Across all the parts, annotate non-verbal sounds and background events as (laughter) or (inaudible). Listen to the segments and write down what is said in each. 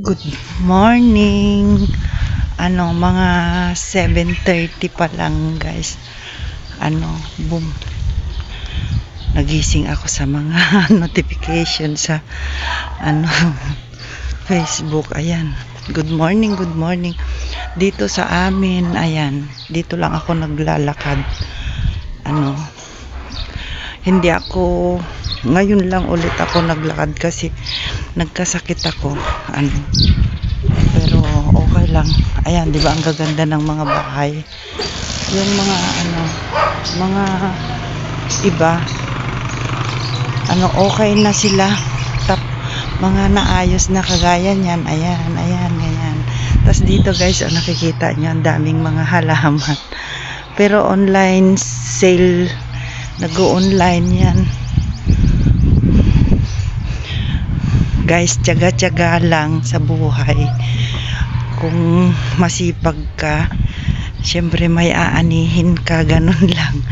Good morning. Ano, mga 7.30 pa lang guys. Ano, boom. Nagising ako sa mga (laughs) notification sa ano (laughs) Facebook. Ayan. Good morning, good morning. Dito sa amin, ayan. Dito lang ako naglalakad. Ano, hindi ako ngayon lang ulit ako naglakad kasi nagkasakit ako ano. Pero okay lang. Ayan di ba ang gaganda ng mga bahay. Yung mga ano mga iba ano okay na sila. Tap mga naayos na kagaya niyan. Ayan ayan ayan. Tas dito guys oh, nakikita nyo ang daming mga halaman. Pero online sale nag-online yan guys tiyaga-tiyaga lang sa buhay. Kung masipag ka syempre may aanihin ka ganun (laughs) lang.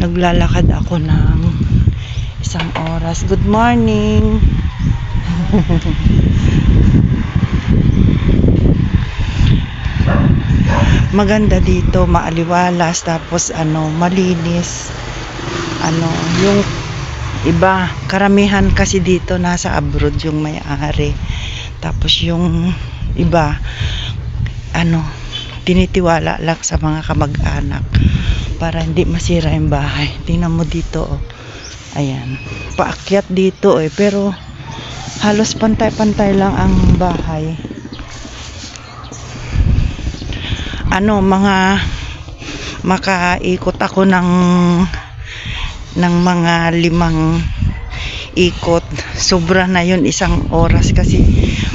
Naglalakad ako ng isang oras. Good morning! (laughs) Maganda dito maaliwalas tapos ano malinis. Ano yung iba karamihan kasi dito nasa abroad yung may-ari. Tapos yung iba ano tinitiwala lang sa mga kamag-anak para hindi masira yung bahay. Tingnan mo dito oh. ayan. Paakyat dito eh. Pero halos pantay-pantay lang ang bahay. Ano mga makaikot ako ng ng mga limang ikot. Sobra na yun isang oras kasi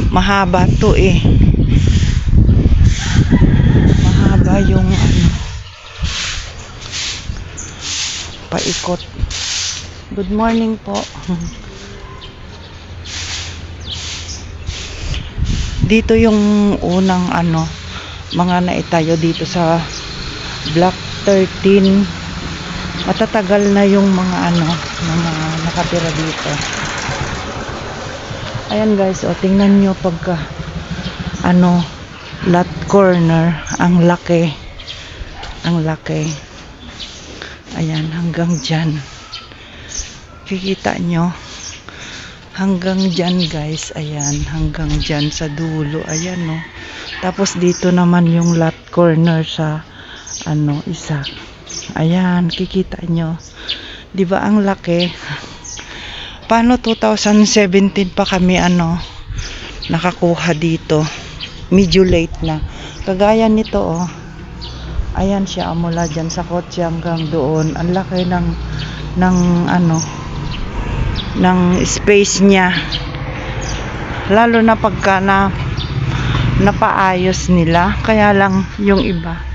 mahaba to eh. Mahaba yung ano paikot. Good morning po. Dito yung unang ano mga naitayo dito sa block 13 matatagal na yung mga ano mga nakatira dito. Ayan guys o tingnan nyo pagka ano lot corner ang laki. Ang laki. Ayan hanggang dyan. Kikita nyo. Hanggang dyan guys ayan hanggang dyan sa dulo. Ayan no tapos dito naman yung lot corner sa ano isa ayan kikita nyo. Di ba ang laki? Paano 2017 pa kami ano nakakuha dito? Medyo late na. Kagaya nito oh. Ayan siya mula dyan sa kotse hanggang doon. Ang laki ng ng ano ng space niya. Lalo na pagka na napaayos nila. Kaya lang yung iba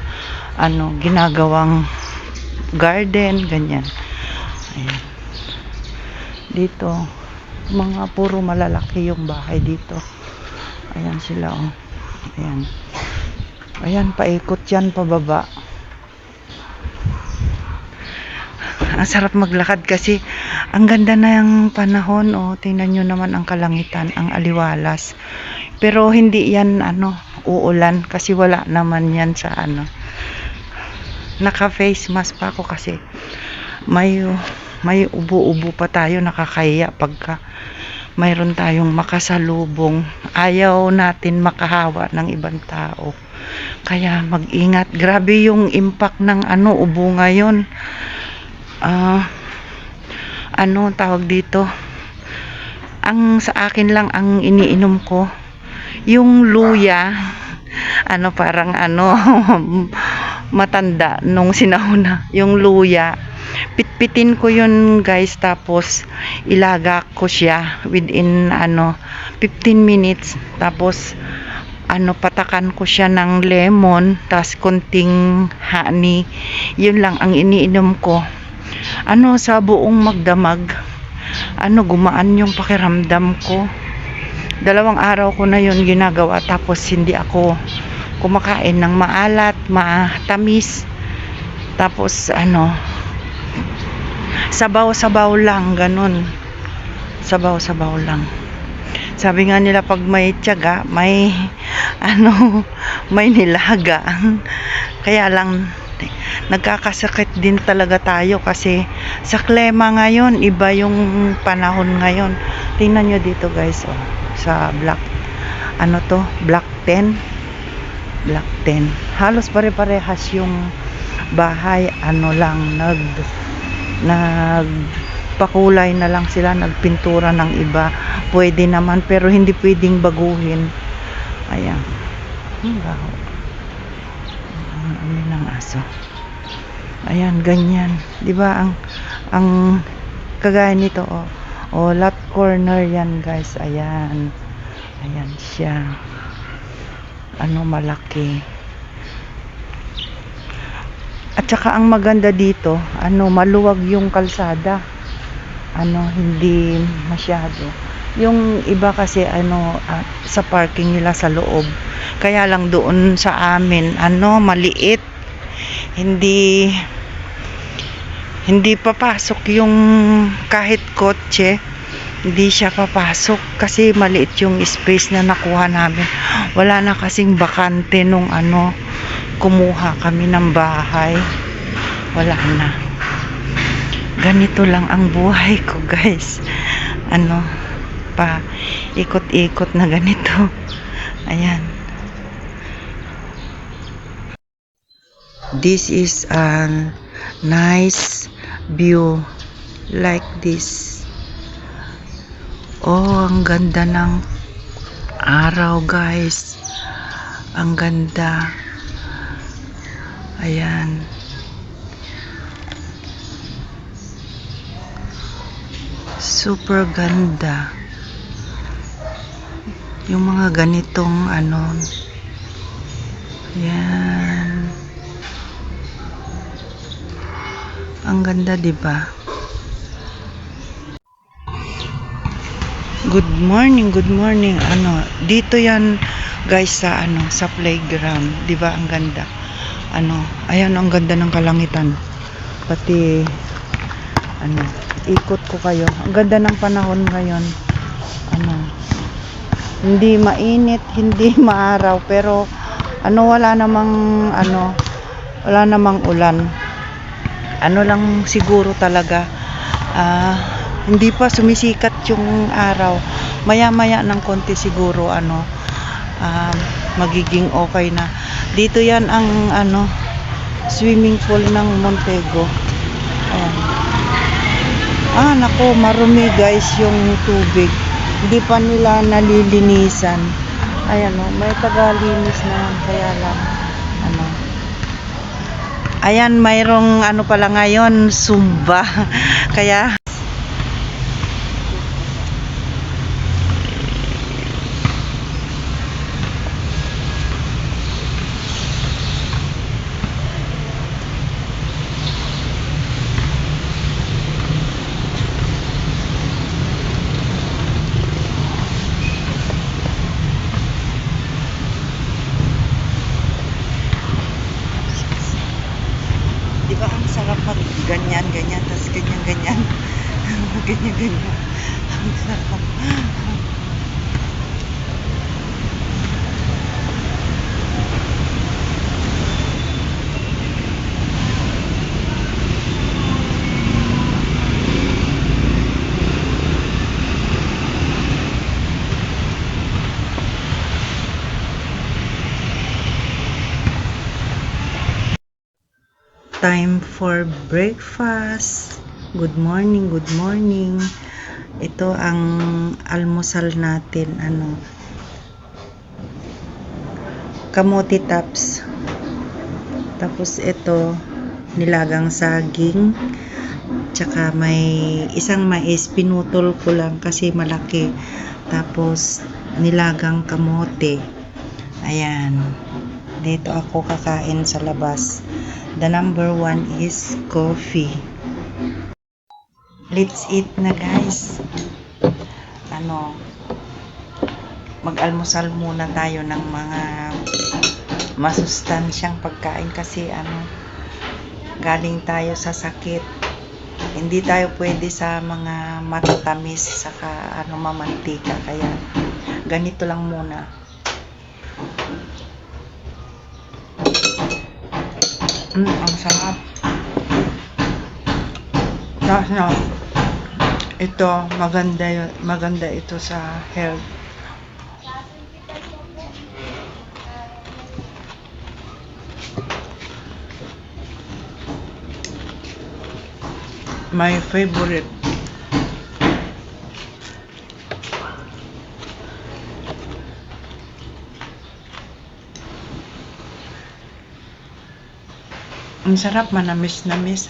ano ginagawang garden ganyan. Ayan. Dito mga puro malalaki yung bahay dito. Ayan sila oh. Ayan. Ayan paikot yan pababa. Ang sarap maglakad kasi ang ganda yung panahon oh. Tingnan nyo naman ang kalangitan ang aliwalas. Pero hindi yan ano uulan kasi wala naman yan sa ano naka face mask pa ako kasi may may ubo-ubo pa tayo nakakaya pagka mayroon tayong makasalubong. Ayaw natin makahawa ng ibang tao. Kaya mag-ingat. Grabe yung impact ng ano ubo ngayon. Uh, ano tawag dito? Ang sa akin lang ang iniinom ko yung luya. Ano parang ano (laughs) matanda nung (laughs) sinahuna yung luya. Pitpitin ko yun guys tapos ilaga ko siya within ano 15 minutes. Tapos ano patakan ko siya ng lemon tapos konting honey. Yun lang ang iniinom ko. Ano sa buong magdamag ano gumaan yung pakiramdam ko. Dalawang araw ko na yun ginagawa tapos hindi ako kumakain ng maalat, matamis tapos ano sabaw-sabaw lang ganun Sabaw-sabaw lang. Sabi nga nila pag may tiyaga, may (laughs) ano, may nilaga. (laughs) Kaya lang nagkakasakit din talaga tayo kasi sa klema ngayon, iba yung panahon ngayon. Tingnan nyo dito guys, oh, sa black, ano to, black 10. Black 10. Halos pare-parehas yung bahay, ano lang, nag, nag, pakulay na lang sila, nagpintura ng iba. Pwede naman, pero hindi pwedeng baguhin. Ayan. Ang baho. Ang amoy ng aso. Ayan, ganyan. 'Di ba ang ang kagaya nito oh. Oh, lot corner 'yan, guys. Ayan. Ayan siya. Ano malaki. At saka ang maganda dito, ano, maluwag yung kalsada. Ano, hindi masyado. Yung iba kasi ano ah, sa parking nila sa loob. Kaya lang doon sa amin, ano, maliit. Hindi hindi papasok yung kahit kotse. Hindi siya papasok kasi maliit yung space na nakuha namin. Wala na kasing bakante nung ano, kumuha kami ng bahay. Wala na. Ganito lang ang buhay ko, (laughs) guys. Ano, pa ikot-ikot na ganito. Ayan. This is a nice view like this. Oh, ang ganda ng araw, guys. Ang ganda. Ayan. Super ganda. Yung mga ganitong ano. Yan. Ang ganda, 'di ba? Good morning, good morning. Ano, dito 'yan guys sa ano, sa playground, 'di ba? Ang ganda. Ano, ayan ang ganda ng kalangitan. Pati ano, ikot ko kayo. Ang ganda ng panahon ngayon. Ano, hindi mainit, (laughs) hindi maaraw, pero ano wala namang ano, wala namang ulan. Ano lang siguro talaga ah hindi pa sumisikat yung araw. Maya-maya ng konti siguro ano ah, magiging okay na. Dito 'yan ang ano swimming pool ng Montego. Ayan. Ah, nako, marumi guys yung tubig. Hindi pa nila nalilinisan. Ayan o, may tagalinis naman kaya lang ano. Ayan, mayroong ano pala ngayon, Zumba. (laughs) kaya Di ba ang sarap mag ganyan, tapos ganyan, ganyan. (laughs) ganyan, ganyan. Ang sarap. Time for breakfast. Good morning, good morning. Ito ang almusal natin, ano. Kamote tops. Tapos ito, nilagang saging. Tsaka may isang mais, pinutol ko lang kasi malaki. Tapos, nilagang kamote. Ayan. Dito ako kakain sa labas. The number one is coffee. Let's eat na guys. Ano, mag-almusal muna tayo ng mga masustansyang pagkain kasi ano, galing tayo sa sakit. Hindi tayo pwede sa mga matatamis saka ano mamantika kaya ganito lang muna. Mm, ang sarap. Tapos na, ito, maganda, maganda ito sa health. My favorite. Ang sarap, manamis-namis.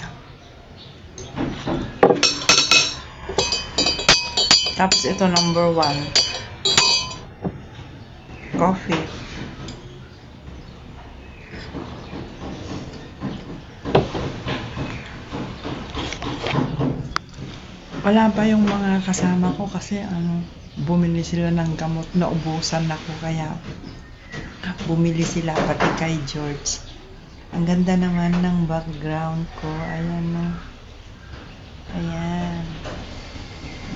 Tapos ito number one. Coffee. Wala pa yung mga kasama ko kasi ano, bumili sila ng gamot na ubusan ako kaya bumili sila pati kay George. Ang ganda naman ng background ko. Ayan no. Ayan.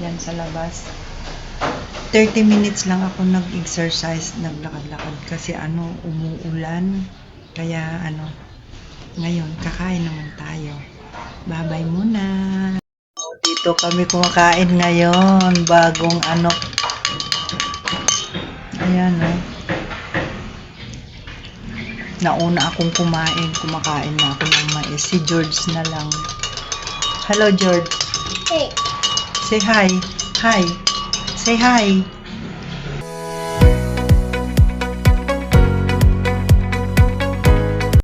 Yan sa labas. 30 minutes lang ako nag-exercise, naglakad-lakad kasi ano, umuulan. Kaya ano, ngayon, kakain naman tayo. Babay muna. Dito kami kumakain ngayon. Bagong ano. Ayan oh. Nauna akong kumain. Kumakain na ako ng mais. Si George na lang. Hello, George. Hey. Say hi. Hi. Say hi.